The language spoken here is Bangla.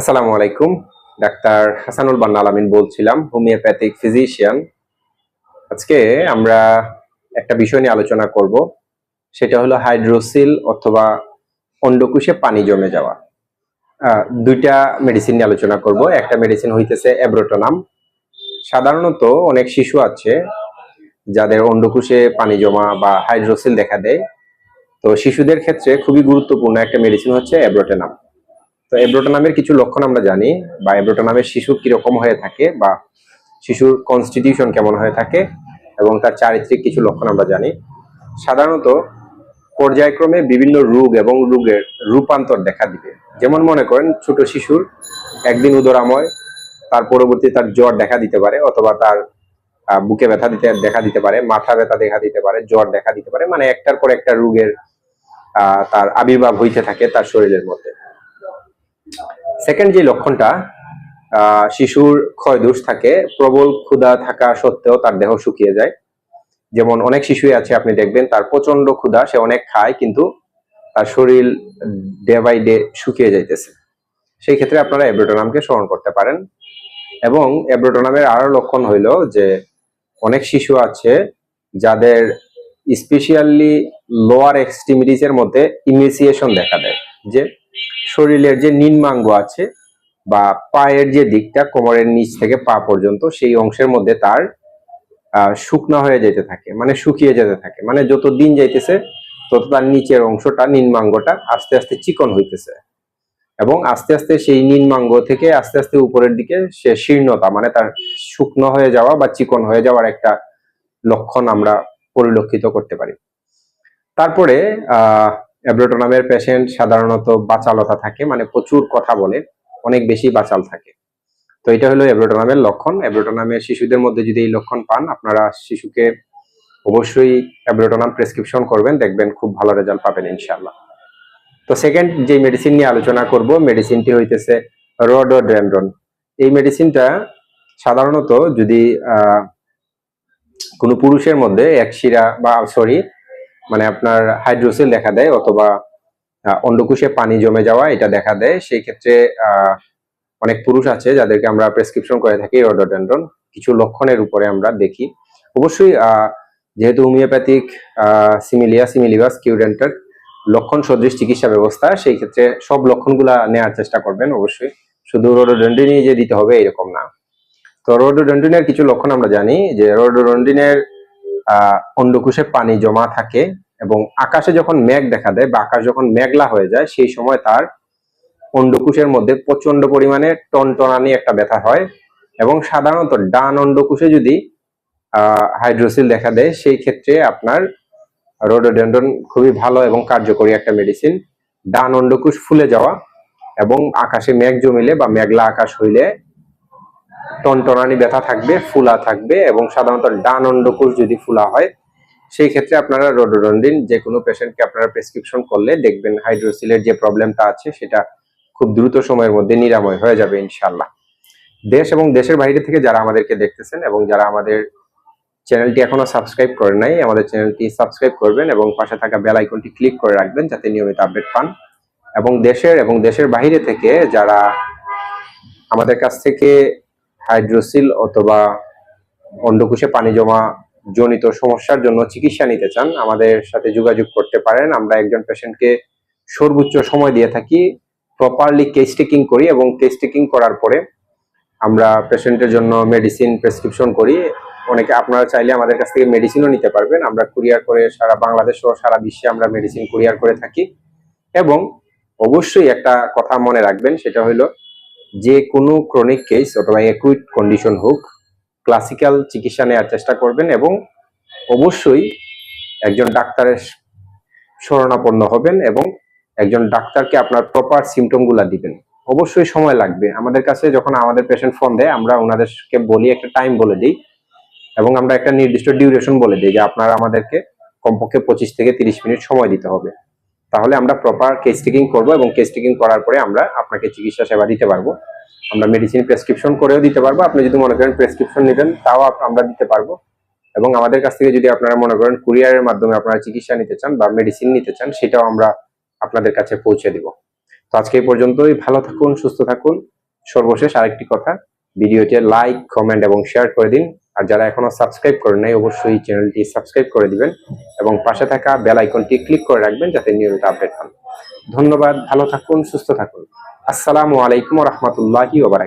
আসসালামু আলাইকুম। ডাক্তার হাসানুল বান্না আলামিন বলছিলাম, হোমিওপ্যাথিক ফিজিশিয়ান। আজকে আমরা একটা বিষয় নিয়ে আলোচনা করব, সেটা হলো হাইড্রোসিল অথবা অন্ডকুশে পানি জমে যাওয়া। দুইটা মেডিসিন নিয়ে আলোচনা করব। একটা মেডিসিন হইতেছে অ্যাব্রোটোনাম। সাধারণত অনেক শিশু আছে যাদের অন্ডকুশে পানি জমা বা হাইড্রোসিল দেখা দেয়। তো শিশুদের ক্ষেত্রে খুবই গুরুত্বপূর্ণ একটা মেডিসিন হচ্ছে অ্যাব্রোটেনাম। তো এব্রোটোনামের কিছু লক্ষণ আমরা জানি, বা এব্রোটোনামের শিশু কীরকম হয়ে থাকে, বা শিশুর কনস্টিটিউশন কেমন হয়ে থাকে, এবং তার চারিত্রিক কিছু লক্ষণ আমরা জানি। সাধারণত পর্যায়ক্রমে বিভিন্ন রোগ এবং রোগের রূপান্তর দেখা দিবে। যেমন মনে করেন, ছোট শিশুর একদিন উদরাময়, তার পরবর্তী তার জ্বর দেখা দিতে পারে, অথবা তার বুকে ব্যথা দিতে, দেখা দিতে পারে, মাথা ব্যথা দেখা দিতে পারে, জ্বর দেখা দিতে পারে মানে একটার পর একটা রোগের তার আবির্ভাব হইতে থাকে তার শরীরের মধ্যে। সেকেন্ড যে লক্ষণটা শিশুর ক্ষয় দোষ থাকে, প্রবল ক্ষুধা থাকা সত্ত্বেও তার দেহ শুকিয়ে যায়। যেমন অনেক শিশুই আছে, আপনি দেখবেন, তার প্রচণ্ড ক্ষুধা, সে অনেক খায়, কিন্তু তার শরীর ডে বাই ডে শুকিয়ে যাইতেছে। সেই ক্ষেত্রে আপনারা এব্রোটোনামকে স্মরণ করতে পারেন। এবং এব্রোটোনামের আরও লক্ষণ হইল যে, অনেক শিশু আছে, যাদের স্পেশিয়ালি লোয়ার এক্সট্রিমিটিস এর মধ্যে ইমিসিয়েশন দেখা দেয়। যে শরীরের যে নিম্নাঙ্গ আছে বা পায়ের যে দিকটা কোমরের নিচ থেকে পা পর্যন্ত, সেই অংশের মধ্যে তার শুকনা হয়ে যেতে থাকে মানে শুকিয়ে যেতে থাকে। মানে যত দিন যাইতেছে, তত তার নিচের অংশটা, নিম্নাঙ্গটা আস্তে আস্তে চিকন হইতেছে। এবং আস্তে আস্তে সেই নিম্নাঙ্গ থেকে আস্তে আস্তে উপরের দিকে সে শীর্ণতা মানে তার শুকনো হয়ে যাওয়া বা চিকন হয়ে যাওয়ার একটা লক্ষণ আমরা পরিলক্ষিত করতে পারি। তারপরে আহ অ্যাব্রোটোনামের পেশেন্ট সাধারণত বাচালতা থাকে মানে প্রচুর কথা বলে, অনেক বেশি বাচাল থাকে। তো এটা হলো অ্যাব্রোটোনামের লক্ষণ। অ্যাব্রোটোনামের শিশুদের মধ্যে যদি এই লক্ষণ পান, আপনারা শিশুকে অবশ্যই অ্যাব্রোটোনাম প্রেসক্রিপশন করবেন, দেখবেন খুব ভালো রেজাল্ট পাবেন ইনশাল্লাহ তো সেকেন্ড যে মেডিসিন নিয়ে আলোচনা করব মেডিসিনটি হইতেছে রোডোডেন্ড্রন এই মেডিসিনটা সাধারণত যদি কোনো পুরুষের মধ্যে এক শিরা বা সরি মানে আপনার হাইড্রোসিল দেখা দেয় অথবা আহ, অন্ডকোষে পানি জমে যাওয়া এটা দেখা দেয়। সেই ক্ষেত্রে অনেক পুরুষ আছে যাদেরকে আমরা প্রেসক্রিপশন করে থাকি রোডোডেন্ড্রন কিছু লক্ষণের উপরে আমরা দেখি। অবশ্যই যেহেতু হোমিওপ্যাথিক সিমিলিয়া সিমিলিবাস কিউডেন্টার লক্ষণ সদৃশ চিকিৎসা ব্যবস্থা সেই ক্ষেত্রে সব লক্ষণগুলা নেওয়ার চেষ্টা করবেন অবশ্যই। শুধু রোডোডেন্ড্রিনই যে দিতে হবে এরকম না। তো রোডোডেন্ড্রিনের কিছু লক্ষণ আমরা জানি যে রোডোডেন্ড্রিনের আহ, অন্ডকোষে পানি জমা থাকে এবং আকাশে যখন মেঘ দেখা দেয় বা আকাশ যখন মেঘলা হয়ে যায়, সেই সময় তার অন্ডকোষের মধ্যে প্রচণ্ড পরিমাণে টনটনানি একটা ব্যথা হয় এবং সাধারণত ডান অন্ডকোষে যদি হাইড্রোসিল দেখা দেয়, সেই ক্ষেত্রে আপনার রোডোডেন্ডন খুবই ভালো এবং কার্যকরী একটা মেডিসিন ডান অন্ডকোষ ফুলে যাওয়া এবং আকাশে মেঘ জমিলে বা মেঘলা আকাশ হইলে টনটনানি ব্যথা থাকবে, ফুলা থাকবে এবং সাধারণত ডান অন্ডকোষ যদি ফুলা হয়, সেই ক্ষেত্রে আপনারা রোডোডন্ডিন যে কোনো পেশেন্টকে আপনারা প্রেসক্রিপশন করলে দেখবেন হাইড্রোসিলের যে প্রবলেমটা আছে, সেটা খুব দ্রুত সময়ের মধ্যে নিরাময় হয়ে যাবে ইনশাল্লাহ দেশ এবং দেশের বাইরে থেকে যারা আমাদেরকে দেখতেছেন এবং যারা আমাদের চ্যানেলটি এখনও সাবস্ক্রাইব করেন নাই, আমাদের চ্যানেলটি সাবস্ক্রাইব করবেন এবং পাশে থাকা বেল আইকনটি ক্লিক করে রাখবেন যাতে নিয়মিত আপডেট পান। এবং দেশের এবং দেশের বাইরে থেকে যারা আমাদের কাছ থেকে হাইড্রোসিল অথবা অন্ডকোষে পানি জমা জনিত সমস্যার জন্য চিকিৎসা নিতে চান, আমাদের সাথে যোগাযোগ করতে পারেন। আমরা একজন পেশেন্টকে সর্বোচ্চ সময় দিয়ে থাকি, প্রপারলি কেস টেকিং করি এবং কেস টেকিং করার পরে আমরা পেশেন্টের জন্য মেডিসিন প্রেসক্রিপশন করি। অনেকে আপনারা চাইলে আমাদের কাছ থেকে মেডিসিনও নিতে পারবেন। আমরা কুরিয়ার করে সারা বাংলাদেশ সহ সারা বিশ্বে আমরা মেডিসিন কুরিয়ার করে থাকি। এবং অবশ্যই একটা কথা মনে রাখবেন, সেটা হলো যে কোনো ক্রনিক কেস অথবা একুইট কন্ডিশন হোক ক্লাসিক্যাল চিকিৎসা নেওয়ার চেষ্টা করবেন এবং অবশ্যই একজন ডাক্তারের শরণাপন্ন হবেন এবং একজন ডাক্তারকে আপনার প্রপার সিমটমগুলা দিবেন। অবশ্যই সময় লাগবে। আমাদের কাছে যখন আমাদের পেশেন্ট ফোন দেয়, আমরা ওনাদেরকে বলি একটা টাইম বলে দিই এবং আমরা একটা নির্দিষ্ট ডিউরেশন বলে দিই যে আপনারা আমাদেরকে কমপক্ষে পঁচিশ থেকে তিরিশ মিনিট সময় দিতে হবে। তাহলে আমরা প্রপার কেস টেকিং করব এবং কেস টেকিং করার পরে আমরা আপনাকে চিকিৎসা সেবা দিতে পারব। আমরা মেডিসিন প্রেসক্রিপশন করেও দিতে পারব। আপনি যদি মনে করেন প্রেসক্রিপশন নেবেন, তাও আমরা দিতে পারব। এবং আমাদের কাছ থেকে যদি আপনারা মনে করেন কুরিয়ারের মাধ্যমে আপনারা চিকিৎসা নিতে চান বা মেডিসিন নিতে চান, সেটাও আমরা আপনাদের কাছে পৌঁছে দিব। তো আজকে এই পর্যন্তই। ভালো থাকুন, সুস্থ থাকুন। সর্বশেষ আরেকটি কথা ভিডিওটি লাইক কমেন্ট এবং শেয়ার করে দিন। আর যারা এখনও সাবস্ক্রাইব করেন নাই, অবশ্যই চ্যানেলটি সাবস্ক্রাইব করে দিবেন এবং পাশে থাকা বেল আইকনটি ক্লিক করে রাখবেন যাতে নিয়মিত আপডেট পান। ধন্যবাদ, ভালো থাকুন, সুস্থ থাকুন। আসসালামু আলাইকুম রহমতুল্লাহি ওবারাক